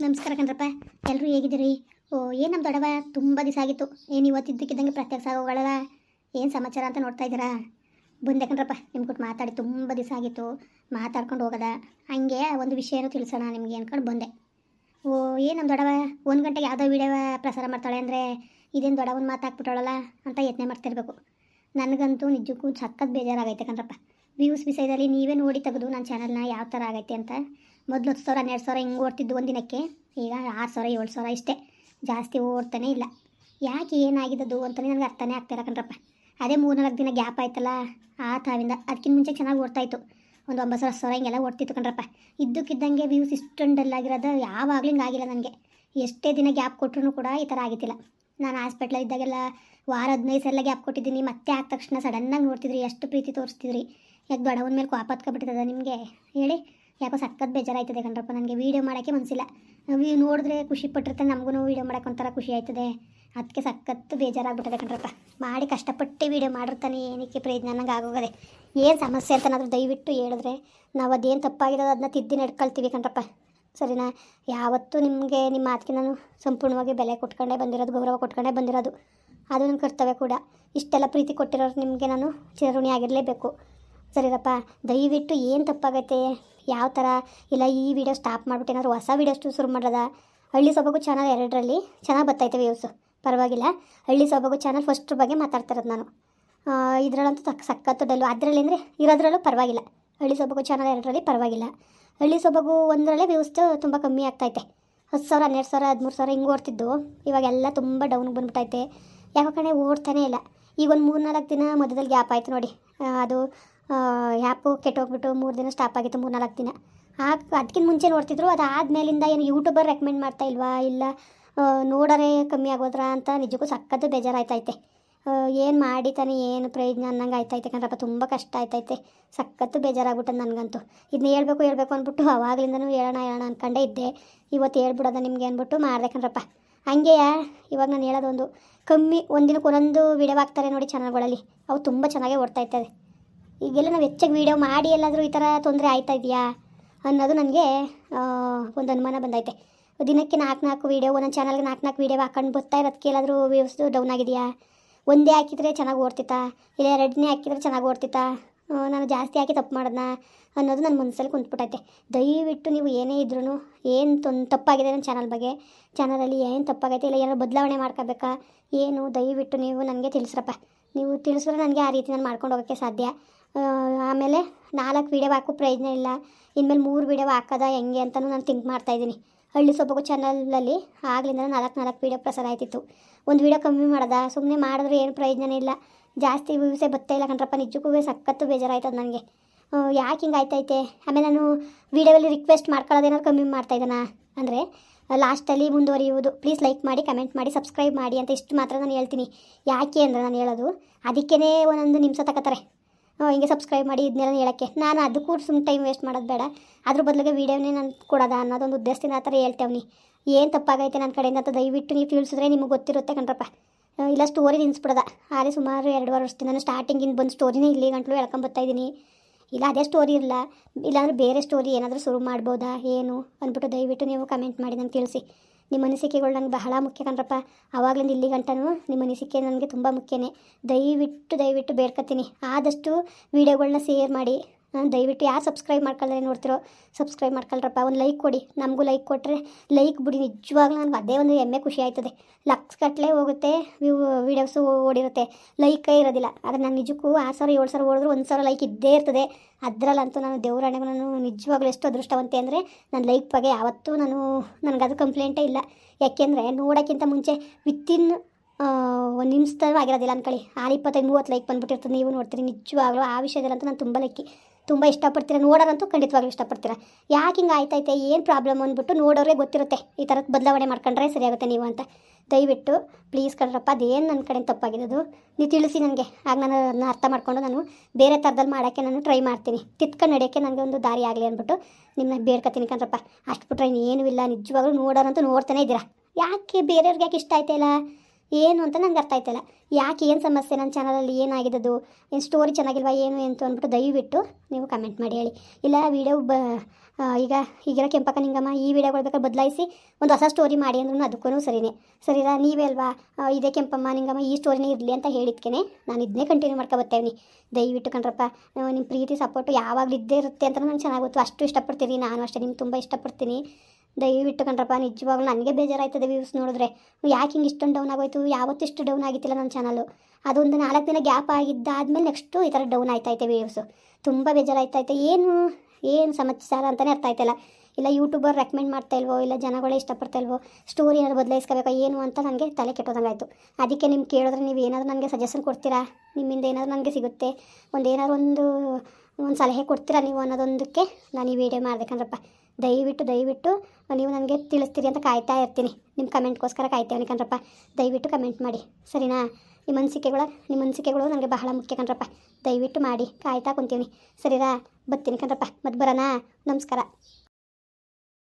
ನಮಸ್ಕಾರ ಕಣ್ರಪ್ಪ. ಎಲ್ಲರೂ ಹೇಗಿದ್ದೀರಿ? ಓ, ಏನು ನಮ್ಮ ದೊಡವ ತುಂಬ ದಿವಸ ಆಗಿತ್ತು. ಏನು ಇವತ್ತಿದ್ದಕ್ಕಿದ್ದಂಗೆ ಪ್ರತ್ಯಕ್ಷ ಆಗೋಗಳಲ್ಲ ಏನು ಸಮಾಚಾರ ಅಂತ ನೋಡ್ತಾ ಇದ್ದೀರಾ? ಬಂದೆ ಕಣ್ರಪ್ಪ. ನಿಮ್ಮ ಕೊಟ್ಟು ಮಾತಾಡಿ ತುಂಬ ದಿವಸ ಆಗಿತ್ತು. ಮಾತಾಡ್ಕೊಂಡು ಹೋಗದ. ಹಂಗೆ ಒಂದು ವಿಷಯನೂ ತಿಳಿಸೋಣ ನಿಮಗೆ ಅಂದ್ಕೊಂಡು ಬಂದೆ. ಓ, ಏನು ನಮ್ಮ ದೊಡವ ಒಂದು ಗಂಟೆಗೆ ಯಾವುದೋ ವಿಡಿಯೋ ಪ್ರಸಾರ ಮಾಡ್ತಾಳೆ ಅಂದರೆ ಇದೇನು ದೊಡವನ ಮಾತಾಕ್ಬಿಟ್ಟಾಳಲ್ಲ ಅಂತ ಯತ್ನೆ ಮಾಡ್ತಿರ್ಬೇಕು. ನನಗಂತೂ ನಿಜಕ್ಕೂ ಸಖತ್ ಬೇಜಾರಾಗೈತೆ ಕಣ್ರಪ್ಪ. ವ್ಯೂಸ್ ವಿಷಯದಲ್ಲಿ ನೀವೇ ನೋಡಿ ತೆಗೆದು ನನ್ನ ಚಾನಲ್ನ ಯಾವ ಥರ ಆಗೈತೆ ಅಂತ ಮೊದಲು ಹತ್ತು ಸಾವಿರ, ಹನ್ನೆರಡು ಸಾವಿರ ಹಿಂಗೆ ಓಡ್ತಿದ್ದು ಒಂದು ದಿನಕ್ಕೆ ಈಗ ಆರು ಸಾವಿರ, ಏಳು ಸಾವಿರ ಇಷ್ಟೇ. ಜಾಸ್ತಿ ಓಡ್ತಾನೆ ಇಲ್ಲ. ಯಾಕೆ ಏನಾಗಿದ್ದದು ಅಂತಲೇ ನನಗೆ ಅರ್ಥನೇ ಆಗ್ತಾಯಿಲ್ಲ ಕಣ್ರಪ್ಪ. ಅದೇ ಮೂರು ನಾಲ್ಕು ದಿನ ಗ್ಯಾಪ್ ಆಯ್ತಲ್ಲ ಆ ತಾವಿಂದ ಅದಕ್ಕಿಂತ ಮುಂಚೆ ಚೆನ್ನಾಗಿ ಓಡ್ತಾ ಇತ್ತು. ಒಂದು ಒಂಬತ್ತು ಸಾವಿರ ಸಾವಿರ ಹಿಂಗೆಲ್ಲ ಓಡ್ತಿತ್ತು ಕಣ್ರಪ್ಪ. ಇದ್ದಕ್ಕಿದ್ದಂಗೆ ವ್ಯೂಸ್ ಇಷ್ಟೊಂಡಲ್ಲಾಗಿರೋದು ಯಾವಾಗಲೂ ಹಿಂಗೆ ಆಗಿಲ್ಲ ನನಗೆ. ಎಷ್ಟೇ ದಿನ ಗ್ಯಾಪ್ ಕೊಟ್ಟರು ಕೂಡ ಈ ಥರ ಆಗಿದ್ದಿಲ್ಲ ನಾನು ಹಾಸ್ಪಿಟ್ಲಲ್ಲಿ ಇದ್ದಾಗೆಲ್ಲ ವಾರ ಹದಿನೈದು ಸಲ ಗ್ಯಾಪ್ ಕೊಟ್ಟಿದ್ದೀನಿ. ಮತ್ತೆ ಆದ ತಕ್ಷಣ ಸಡನ್ನಾಗಿ ನೋಡ್ತಿದ್ರಿ, ಎಷ್ಟು ಪ್ರೀತಿ ತೋರಿಸ್ತಿದ್ರಿ. ಯಾಕೆ ದೊಡ್ಡವನ ಮೇಲೆ ಕೋಪ ನಿಮಗೆ? ಹೇಳಿ. ಯಾಕೋ ಸಖತ್ ಬೇಜಾರಾಯ್ತದೆ ಕಣ್ರಪ್ಪ, ನನಗೆ ವೀಡಿಯೋ ಮಾಡೋಕ್ಕೆ ಮನಸ್ಸಿಲ್ಲ ವಿ ನೋಡಿದ್ರೆ ಖುಷಿ ಪಟ್ಟಿರ್ತದೆ ನಮಗೂ ವೀಡಿಯೋ ಮಾಡೋಕೆ ಒಂಥರ ಖುಷಿ ಆಯ್ತದೆ. ಅದಕ್ಕೆ ಸಖತ್ತು ಬೇಜಾರಾಗ್ಬಿಟ್ಟದೆ ಕಣ್ರಪ್ಪ. ಮಾಡಿ ಕಷ್ಟಪಟ್ಟು ವೀಡಿಯೋ ಮಾಡಿರ್ತಾನೆ, ಏನಕ್ಕೆ ಪ್ರಯೋಜನ ನಂಗೆ ಆಗೋಗದೆ. ಏನು ಸಮಸ್ಯೆ ಅಂತನಾದರೂ ನಾದ್ರು ದಯವಿಟ್ಟು ಹೇಳಿದ್ರೆ ನಾವು ಅದೇನು ತಪ್ಪಾಗಿರೋದು ಅದನ್ನ ತಿದ್ದಿ ನಡ್ಕೊಳ್ತೀವಿ ಕಣ್ರಪ್ಪ. ಸರಿನಾ? ಯಾವತ್ತೂ ನಿಮಗೆ ನಿಮ್ಮ ಮಾತಿಗೆ ನಾನು ಸಂಪೂರ್ಣವಾಗಿ ಬೆಲೆ ಕೊಟ್ಕೊಂಡೇ ಬಂದಿರೋದು, ಗೌರವ ಕೊಟ್ಕೊಂಡೇ ಬಂದಿರೋದು. ಅದು ನನ್ನ ಕರ್ತವ್ಯ ಕೂಡ. ಇಷ್ಟೆಲ್ಲ ಪ್ರೀತಿ ಕೊಟ್ಟಿರೋರು ನಿಮಗೆ ನಾನು ಚಿರಋಣಿ ಆಗಿರಲೇಬೇಕು ಸರಿರಪ್ಪ, ದಯವಿಟ್ಟು ಏನು ತಪ್ಪಾಗೈತೆ? ಯಾವ ಥರ ಇಲ್ಲ ಈ ವಿಡಿಯೋ ಸ್ಟಾಪ್ ಮಾಡ್ಬಿಟ್ಟು ಏನಾದ್ರು ಹೊಸ ವೀಡಿಯೋಷ್ಟು ಶುರು ಮಾಡೋದ ಹಳ್ಳಿ ಸೊಬಗು ಚಾನಲ್ ಎರಡರಲ್ಲಿ ಚೆನ್ನಾಗಿ ಬರ್ತೈತೆ ವ್ಯೂಸು ಪರವಾಗಿಲ್ಲ. ಹಳ್ಳಿ ಸೊಬಗು ಚಾನಲ್ ಫಸ್ಟ್ ಬಗ್ಗೆ ಮಾತಾಡ್ತಿರೋದು ನಾನು. ಇದರಲ್ಲಂತೂ ತಕ್ಕ ಸಕ್ಕತ್ತು ಡಲ್ಲು. ಅದರಲ್ಲಿ ಅಂದರೆ ಇರೋದ್ರಲ್ಲೂ ಪರವಾಗಿಲ್ಲ. ಹಳ್ಳಿ ಸೊಬಗು ಚಾನಲ್ ಎರಡರಲ್ಲಿ ಪರವಾಗಿಲ್ಲ. ಹಳ್ಳಿ ಸೊಬಗು ಒಂದರಲ್ಲೇ ವ್ಯೂಸ್ ತುಂಬ ಕಮ್ಮಿ ಆಗ್ತೈತೆ ಹತ್ತು ಸಾವಿರ, ಹನ್ನೆರಡು ಸಾವಿರ, ಹದಿಮೂರು ಸಾವಿರ ಹಿಂಗೆ ಓಡ್ತಿದ್ದು ಇವಾಗೆಲ್ಲ ತುಂಬ ಡೌನ್ಗೆ ಬಂದ್ಬಿಟ್ಟೈತೆ. ಯಾಕೋ ಕಣೆ ಓಡ್ತಾನೇ ಇಲ್ಲ. ಈಗ ಒಂದು ಮೂರು ನಾಲ್ಕು ದಿನ ಮಧ್ಯದಲ್ಲಿ ಗ್ಯಾಪ್ ಆಯಿತು ನೋಡಿ. ಅದು ಆ್ಯಪು ಕೆಟ್ಟೋಗ್ಬಿಟ್ಟು ಮೂರು ದಿನ ಸ್ಟಾಪ್ ಆಗಿತ್ತು ಮೂರು ನಾಲ್ಕು ದಿನ. ಆ ಅದಕ್ಕಿಂತ ಮುಂಚೆ ನೋಡ್ತಿದ್ರು, ಅದಾದ್ಮೇಲಿಂದ ಏನು ಯೂಟ್ಯೂಬರ್ ರೆಕಮೆಂಡ್ ಮಾಡ್ತಾ ಇಲ್ವಾ, ಇಲ್ಲ ನೋಡರೆ ಕಮ್ಮಿ ಆಗೋದ್ರ ಅಂತ ನಿಜಕ್ಕೂ ಸಖತ್ತು ಬೇಜಾರಾಯ್ತೈತೆ. ಏನು ಮಾಡಿ ತಾನೆ, ಏನು ಪ್ರಯೋಜನ ಅನ್ನಂಗೆ ಆಯ್ತೈತೆ ಕಣ್ರಪ್ಪ, ತುಂಬ ಕಷ್ಟ ಆಯ್ತೈತೆ. ಸಖತ್ತು ಬೇಜಾರಾಗ್ಬಿಟ್ಟು ನನಗಂತೂ. ಇದನ್ನ ಹೇಳ್ಬೇಕು ಹೇಳ್ಬೇಕು ಅಂದ್ಬಿಟ್ಟು ಅವಾಗಲಿಂದನೂ ಹೇಳೋಣ ಹೇಳೋಣ ಅಂದ್ಕೊಂಡೇ ಇದ್ದೆ. ಇವತ್ತು ಹೇಳ್ಬಿಡೋದ ನಿಮಗೆ ಅಂದ್ಬಿಟ್ಟು ಮಾಡಿದೆ ಕಣ್ರಪ್ಪ. ಹಂಗೆಯಾ ಇವಾಗ ನಾನು ಹೇಳೋದೊಂದು. ಕಮ್ಮಿ ಒಂದಿನಕ್ಕೆ ಒಂದೊಂದು ವಿಡಿಯೋ ಹಾಕ್ತಾರೆ ನೋಡಿ ಚಾನಲ್ಗಳಲ್ಲಿ ಅವು ತುಂಬ ಚೆನ್ನಾಗೇ ಓಡ್ತಾ ಇರ್ತದೆ ಈಗೆಲ್ಲ ನಾವು ಹೆಚ್ಚಾಗಿ ವೀಡಿಯೋ ಮಾಡಿ ಎಲ್ಲಾದರೂ ಈ ಥರ ತೊಂದರೆ ಆಯ್ತಾ ಇದೆಯಾ? ಅನ್ನೋದು ನನಗೆ ಒಂದು ಅನುಮಾನ ಬಂದೈತೆ. ದಿನಕ್ಕೆ ನಾಲ್ಕು ನಾಲ್ಕು ವೀಡಿಯೋ ಒಂದೊಂದು ಚಾನಲ್ಗೆ ನಾಲ್ಕು ನಾಲ್ಕು ವೀಡಿಯೋ ಹಾಕೊಂಡು ಬರ್ತಾ ಇರೋದಕ್ಕೆ ಎಲ್ಲಾದರೂ ವ್ಯೂಸ್ ಡೌನ್ ಆಗಿದೆಯಾ? ಒಂದೇ ಹಾಕಿದರೆ ಚೆನ್ನಾಗಿ ಓಡ್ತಿತ್ತಾ? ಇಲ್ಲ ಎರಡನೇ ಹಾಕಿದರೆ ಚೆನ್ನಾಗಿ ಓಡ್ತಿತ್ತಾ? ನಾನು ಜಾಸ್ತಿ ಹಾಕಿ ತಪ್ಪು ಮಾಡೋದನ್ನ ಅನ್ನೋದು ನನ್ನ ಮನಸ್ಸಲ್ಲಿ ಕುಂತ್ಬಿಟ್ಟೈತೆ. ದಯವಿಟ್ಟು ನೀವು ಏನೇ ಇದ್ರೂ ಏನು ತೊಂದ್ ತಪ್ಪಾಗಿದೆ ನನ್ನ ಚಾನಲ್ ಬಗ್ಗೆ? ಚಾನಲಲ್ಲಿ ಏನು ತಪ್ಪಾಗೈತೆ? ಇಲ್ಲ ಏನಾದ್ರು ಬದಲಾವಣೆ ಮಾಡ್ಕೋಬೇಕಾ? ಏನು? ದಯವಿಟ್ಟು ನೀವು ನನಗೆ ತಿಳಿಸ್ರಪ್ಪ. ನೀವು ತಿಳಿಸಿದ್ರೆ ನನಗೆ ಆ ರೀತಿ ನಾನು ಮಾಡ್ಕೊಂಡು ಹೋಗೋಕ್ಕೆ ಸಾಧ್ಯ. ಆಮೇಲೆ ನಾಲ್ಕು ವೀಡಿಯೋ ಹಾಕೋ ಪ್ರಯೋಜನ ಇಲ್ಲ. ಇನ್ಮೇಲೆ ಮೂರು ವೀಡಿಯೋ ಹಾಕೋದ ಹೆಂಗೆ ಅಂತಲೂ ನಾನು ಥಿಂಕ್ ಮಾಡ್ತಾಯಿದ್ದೀನಿ ಹಳ್ಳಿ ಸೊಬಗು ಚಾನಲಲ್ಲಿ ಆಗಲಿಂದ ನಾಲ್ಕು ನಾಲ್ಕು ವೀಡಿಯೋ ಪ್ರಸಾರ ಆಯ್ತಿತ್ತು. ಒಂದು ವೀಡಿಯೋ ಕಮ್ಮಿ ಮಾಡ್ದ. ಸುಮ್ಮನೆ ಮಾಡಿದ್ರೆ ಏನು ಪ್ರಯೋಜನ ಇಲ್ಲ. ಜಾಸ್ತಿ ವ್ಯೂಸೇ ಬರ್ತಾ ಇಲ್ಲ ಕಣ್ರಪ್ಪ. ನಿಜಕ್ಕೂ ಸಖತ್ತು ಬೇಜಾರಾಯ್ತದ ನನಗೆ. ಯಾಕೆ ಹಿಂಗೆ ಆಯ್ತೈತೆ ಆಮೇಲೆ ನಾನು ವೀಡಿಯೋದಲ್ಲಿ ರಿಕ್ವೆಸ್ಟ್ ಮಾಡ್ಕೊಳ್ಳೋದೇನಾದ್ರು ಕಮ್ಮಿ ಮಾಡ್ತಾಯಿದ್ದಾನ ಅಂದರೆ ಲಾಸ್ಟಲ್ಲಿ ಮುಂದುವರಿಯುವುದು. ಪ್ಲೀಸ್ ಲೈಕ್ ಮಾಡಿ ಕಮೆಂಟ್ ಮಾಡಿ ಸಬ್ಸ್ಕ್ರೈಬ್ ಮಾಡಿ ಅಂತ ಇಷ್ಟು ಮಾತ್ರ ನಾನು ಹೇಳ್ತೀನಿ. ಯಾಕೆ ಅಂದರೆ ನಾನು ಹೇಳೋದು. ಅದಕ್ಕೇ ಒಂದೊಂದು ನಿಮಿಷ ತಗೋತಾರೆ ಹಿಂಗೆ ಸಬ್ಸ್ಕ್ರೈಬ್ ಮಾಡಿ ಇದನ್ನೆಲ್ಲ ಹೇಳೋಕ್ಕೆ. ನಾನು ಅದಕ್ಕೂ ಸುಮ್ಮನೆ ಟೈಮ್ ವೇಸ್ಟ್ ಮಾಡೋದು ಬೇಡ. ಅದ್ರ ಬದಲಿಗೆ ವೀಡಿಯೋನೇ ನಾನು ಕೊಡೋದ ಅನ್ನೋದೊಂದು ಉದ್ದೇಶದಿಂದ ಆ ಥರ ಹೇಳ್ತೇವ್ನಿ ಏನು ತಪ್ಪಾಗೈತೆ ನನ್ನ ಕಡೆಯಿಂದ ಅಂತ ದಯವಿಟ್ಟು ನೀವು ತಿಳಿಸಿದ್ರೆ ನಿಮಗೆ ಗೊತ್ತಿರುತ್ತೆ ಕಣ್ರಪ್ಪ. ಇಲ್ಲ ಸ್ಟೋರಿ ನಿನ್ಸ್ಬಿಡೋದ ಆದರೆ ಸುಮಾರು ಎರಡುವರೆ ವರ್ಷದಿಂದ ನಾನು ಸ್ಟಾರ್ಟಿಂಗಿಂದ ಬಂದು ಸ್ಟೋರಿನೇ ಇಲ್ಲಿ ಗಂಟಲು ಹೇಳ್ಕೊಂಬತ್ತಾ ಇದ್ದೀನಿ ಇಲ್ಲ, ಅದೇ ಸ್ಟೋರಿ ಇರಲ್ಲ ಇಲ್ಲಾಂದ್ರೆ ಬೇರೆ ಸ್ಟೋರಿ ಏನಾದರೂ ಶುರು ಮಾಡ್ಬೋದಾ, ಏನು? ಅಂದ್ಬಿಟ್ಟು ದಯವಿಟ್ಟು ನೀವು ಕಮೆಂಟ್ ಮಾಡಿ ನಂಗೆ ತಿಳಿಸಿ. ನಿಮ್ಮ ಅನಿಸಿಕೆಗಳು ನನಗೆ ಬಹಳ ಮುಖ್ಯ ಕಣ್ರಪ್ಪ. ಆವಾಗಲಿಂದ ಇಲ್ಲಿ ಗಂಟನೂ ನಿಮ್ಮ ಅನಿಸಿಕೆ ನನಗೆ ತುಂಬ ಮುಖ್ಯನೇ. ದಯವಿಟ್ಟು ದಯವಿಟ್ಟು ಬೇಡ್ಕೊತೀನಿ ಆದಷ್ಟು ವೀಡಿಯೋಗಳನ್ನ ಶೇರ್ ಮಾಡಿ. ದಯವಿಟ್ಟು ಯಾರು ಸಬ್ಸ್ಕ್ರೈಬ್ ಮಾಡ್ಕೊಳ್ದೆ ನೋಡ್ತಿರೋ ಸಬ್ಸ್ಕ್ರೈಬ್ ಮಾಡ್ಕೊಳ್ರಪ್ಪ. ಒಂದು ಲೈಕ್ ಕೊಡಿ. ನಮಗೂ ಲೈಕ್ ಕೊಟ್ಟರೆ ಲೈಕ್ ಬಿಡಿ. ನಿಜವಾಗ್ಲೂ ನನಗೆ ಅದೇ ಒಂದು ಹೆಮ್ಮೆ ಖುಷಿ ಆಯ್ತದೆ. ಲಕ್ಸ್ ಗಟ್ಟಲೆ ಹೋಗುತ್ತೆ ವ್ಯೂ ವೀಡಿಯೋಸು ಓಡಿರುತ್ತೆ. ಲೈಕೇ ಇರೋದಿಲ್ಲ. ಆದರೆ ನಾನು ನಿಜಕ್ಕೂ ಆರು ಸಾವಿರ, ಏಳು ಸಾವಿರ ಓಡಿದ್ರು ಒಂದು ಸಾವಿರ ಲೈಕ್ ಇದ್ದೇ ಇರ್ತದೆ. ಅದರಲ್ಲಂತೂ ನಾನು ದೇವರಾಣೆಗೂ ನಾನು ನಿಜವಾಗ್ಲೂ ಎಷ್ಟು ಅದೃಷ್ಟವಂತೆ ಅಂದರೆ ನನ್ನ ಲೈಕ್ ಬಗ್ಗೆ ಯಾವತ್ತೂ ನಾನು ನನಗದು ಕಂಪ್ಲೇಂಟೇ ಇಲ್ಲ. ಯಾಕೆಂದರೆ ನೋಡೋಕ್ಕಿಂತ ಮುಂಚೆ ವಿತ್ತಿನ್ ಒಂದು ನಿಮಿಷದಾಗಿರೋದಿಲ್ಲ ಅನ್ಕೊಳ್ಳಿ. ಆರು ಇಪ್ಪತ್ತೈದು ಮೂವತ್ತು ಲೈಕ್ ಬಂದುಬಿಟ್ಟಿರ್ತದೆ. ನೀವು ನೋಡ್ತೀರಿ ನಿಜವಾಗ್ಲೂ ಆ ವಿಷಯದಲ್ಲಂತೂ ನಾನು ತುಂಬ ಲಕ್ಕಿ ತುಂಬ ಇಷ್ಟಪಡ್ತೀರ? ನೋಡೋರಂತೂ ಖಂಡಿತವಾಗ್ಲೂ ಇಷ್ಟಪಡ್ತೀರಾ? ಯಾಕೆ ಹಿಂಗೆ ಆಯ್ತೈತೆ? ಏನು ಪ್ರಾಬ್ಲಮ್ ಅಂದ್ಬಿಟ್ಟು ನೋಡೋರೇ ಗೊತ್ತಿರುತ್ತೆ. ಈ ಥರದ್ದು ಬದಲಾವಣೆ ಮಾಡ್ಕೊಂಡ್ರೆ ಸರಿಯಾಗುತ್ತೆ ನೀವು ಅಂತ. ದಯವಿಟ್ಟು ಪ್ಲೀಸ್ ಕಣ್ರಪ್ಪ, ಅದೇನು ನನ್ನ ಕಡೆ ತಪ್ಪಾಗಿರೋದು? ನೀವು ತಿಳಿಸಿ ನನಗೆ. ಆಗ ನಾನು ಅದನ್ನ ಅರ್ಥ ಮಾಡ್ಕೊಂಡು ನಾನು ಬೇರೆ ಥರದಲ್ಲಿ ಮಾಡೋಕ್ಕೆ ನಾನು ಟ್ರೈ ಮಾಡ್ತೀನಿ. ಕಿತ್ಕೊಂಡು ನಡೆಯೋಕ್ಕೆ ನನಗೆ ಒಂದು ದಾರಿ ಆಗಲಿ ಅಂದ್ಬಿಟ್ಟು ನಿಮ್ಮನ್ನ ಬೇಡ್ಕೊತೀನಿ ಕಣ್ರಪ್ಪ. ಅಷ್ಟು ಬಿಟ್ರೆ ಇನ್ನೇನೂ ಇಲ್ಲ. ನಿಜವಾಗ್ಲೂ ನೋಡೋರಂತೂ ನೋಡ್ತಾನೆ ಇದ್ದೀರಾ? ಯಾಕೆ ಬೇರೆಯವ್ರಿಗೆ ಯಾಕೆ ಇಷ್ಟ ಆಯ್ತಾಯಿಲ್ಲ ಏನು ಅಂತ ನಂಗೆ ಅರ್ಥ ಆಯ್ತಿಲ್ಲ. ಯಾಕೆ ಏನು ಸಮಸ್ಯೆ? ನನ್ನ ಚಾನಲಲ್ಲಿ ಏನಾಗಿದ್ದದು ಏನು ಸ್ಟೋರಿ ಚೆನ್ನಾಗಿಲ್ವಾ, ಏನು ಅಂತ ಅಂದ್ಬಿಟ್ಟು ದಯವಿಟ್ಟು ನೀವು ಕಮೆಂಟ್ ಮಾಡಿ ಹೇಳಿ. ಇಲ್ಲ ವೀಡಿಯೋ ಬ ಈಗ ಈಗಿರೋ ಕೆಂಪಕ್ಕ ನಿಂಗಮ್ಮ, ಈ ವಿಡಿಯೋಗಳು ಬೇಕಾದ್ರೆ ಬದಲಾಯಿಸಿ ಒಂದು ಹೊಸ ಸ್ಟೋರಿ ಮಾಡಿ ಅಂದ್ರೂ ಅದಕ್ಕೂ ಸರಿನೇ. ಸರಿನಾ? ನೀವೇ ಅಲ್ವಾ? ಇದೇ ಕೆಂಪಮ್ಮ, ನಿಂಗಮ್ಮ, ಈ ಸ್ಟೋರಿನೇ ಇರಲಿ ಅಂತ ಹೇಳಿದ್ಕೇನೆ ನಾನು ಇದನ್ನೇ ಕಂಟಿನ್ಯೂ ಮಾಡ್ಕೊ ಬರ್ತೇವೆ ದಯವಿಟ್ಟು ಕಣ್ರಪ್ಪ ನಿಮ್ಮ ಪ್ರೀತಿ ಸಪೋರ್ಟು ಯಾವಾಗಲೂ ಇದ್ದೇ ಇರುತ್ತೆ ಅಂತ ನಾನು ಚೆನ್ನಾಗಿ ಗೊತ್ತು. ಅಷ್ಟು ಇಷ್ಟಪಡ್ತೀನಿ ನಾನು ಅಷ್ಟೇ, ನಿಮ್ಗೆ ತುಂಬ ಇಷ್ಟಪಡ್ತೀನಿ. ದಯವಿಟ್ಟು ಕಣ್ರಪ್ಪ, ನಿಜವಾಗ್ಲೂ ನನಗೆ ಬೇಜಾರಾಯ್ತದೆ ವ್ಯೂಸ್ ನೋಡಿದ್ರೆ. ಯಾಕೆ ಹಿಂಗೆ ಇಷ್ಟೊಂದು ಡೌನ್ ಆಗೋಯ್ತು? ಯಾವತ್ತಿಷ್ಟು ಡೌನ್ ಆಗಿತ್ತಿಲ್ಲ ನನ್ನ ಚಾನಲ್ಲು ಅದೊಂದು ನಾಲ್ಕು ದಿನ ಗ್ಯಾಪ್ ಆಗಿದ್ದಾದ್ಮೇಲೆ ನೆಕ್ಸ್ಟು ಈ ಥರ ಡೌನ್ ಆಯ್ತೈತೆ ವ್ಯೂಸ್ ತುಂಬ ಬೇಜಾರಾಯ್ತೈತೆ ಏನು? ಏನು ಸಮಾಚಾರ ಅಂತಲೇ ಅರ್ಥ ಆಯ್ತಲ್ಲ ಇಲ್ಲ. ಯೂಟ್ಯೂಬರ್ ರೆಕಮೆಂಡ್ ಮಾಡ್ತಾ ಇಲ್ವೋ? ಇಲ್ಲ ಜನಗಳೇ ಇಷ್ಟಪಡ್ತಾ ಇಲ್ವೋ? ಸ್ಟೋರಿ ಏನಾದ್ರು ಬದಲಾಯಿಸ್ಕೋಬೇಕೋ? ಏನು ಅಂತ ನನಗೆ ತಲೆ ಕೆಟ್ಟೋದಂಗಾಯಿತು. ಅದಕ್ಕೆ ನಿಮ್ಗೆ ಕೇಳಿದ್ರೆ ನೀವು ಏನಾದರೂ ನನಗೆ ಸಜೆಷನ್ ಕೊಡ್ತೀರಾ? ನಿಮ್ಮಿಂದ ಏನಾದರೂ ನನಗೆ ಸಿಗುತ್ತೆ? ಒಂದು ಏನಾದ್ರು ಒಂದು ಒಂದು ಸಲಹೆ ಕೊಡ್ತೀರಾ ನೀವು ಅನ್ನೋದೊಂದಕ್ಕೆ ನಾನು ಈ ವಿಡಿಯೋ ಮಾಡ್ಬೇಕಂದ್ರಪ್ಪ ದಯವಿಟ್ಟು ದಯವಿಟ್ಟು ನೀವು ನನಗೆ ತಿಳಿಸ್ತೀರಿ ಅಂತ ಕಾಯ್ತಾ ಇರ್ತೀನಿ. ನಿಮ್ಮ ಕಮೆಂಟ್ಗೋಸ್ಕರ ಕಾಯ್ತೇವೆ ಕಣ್ರಪ್ಪ. ದಯವಿಟ್ಟು ಕಮೆಂಟ್ ಮಾಡಿ. ಸರಿನಾ? ನಿಮ್ಮ ಅನಿಸಿಕೆಗಳ, ನಿಮ್ಮ ಅನಿಸಿಕೆಗಳು ನನಗೆ ಬಹಳ ಮುಖ್ಯ ಕಣ್ರಪ್ಪ. ದಯವಿಟ್ಟು ಮಾಡಿ. ಕಾಯ್ತಾ ಕುಂತೀವಿ ಸರಿರಾ? ಬರ್ತೀನಿ ಕಣ್ರಪ್ಪ. ಮತ್ತೆ ಬರೋಣ ನಮಸ್ಕಾರ.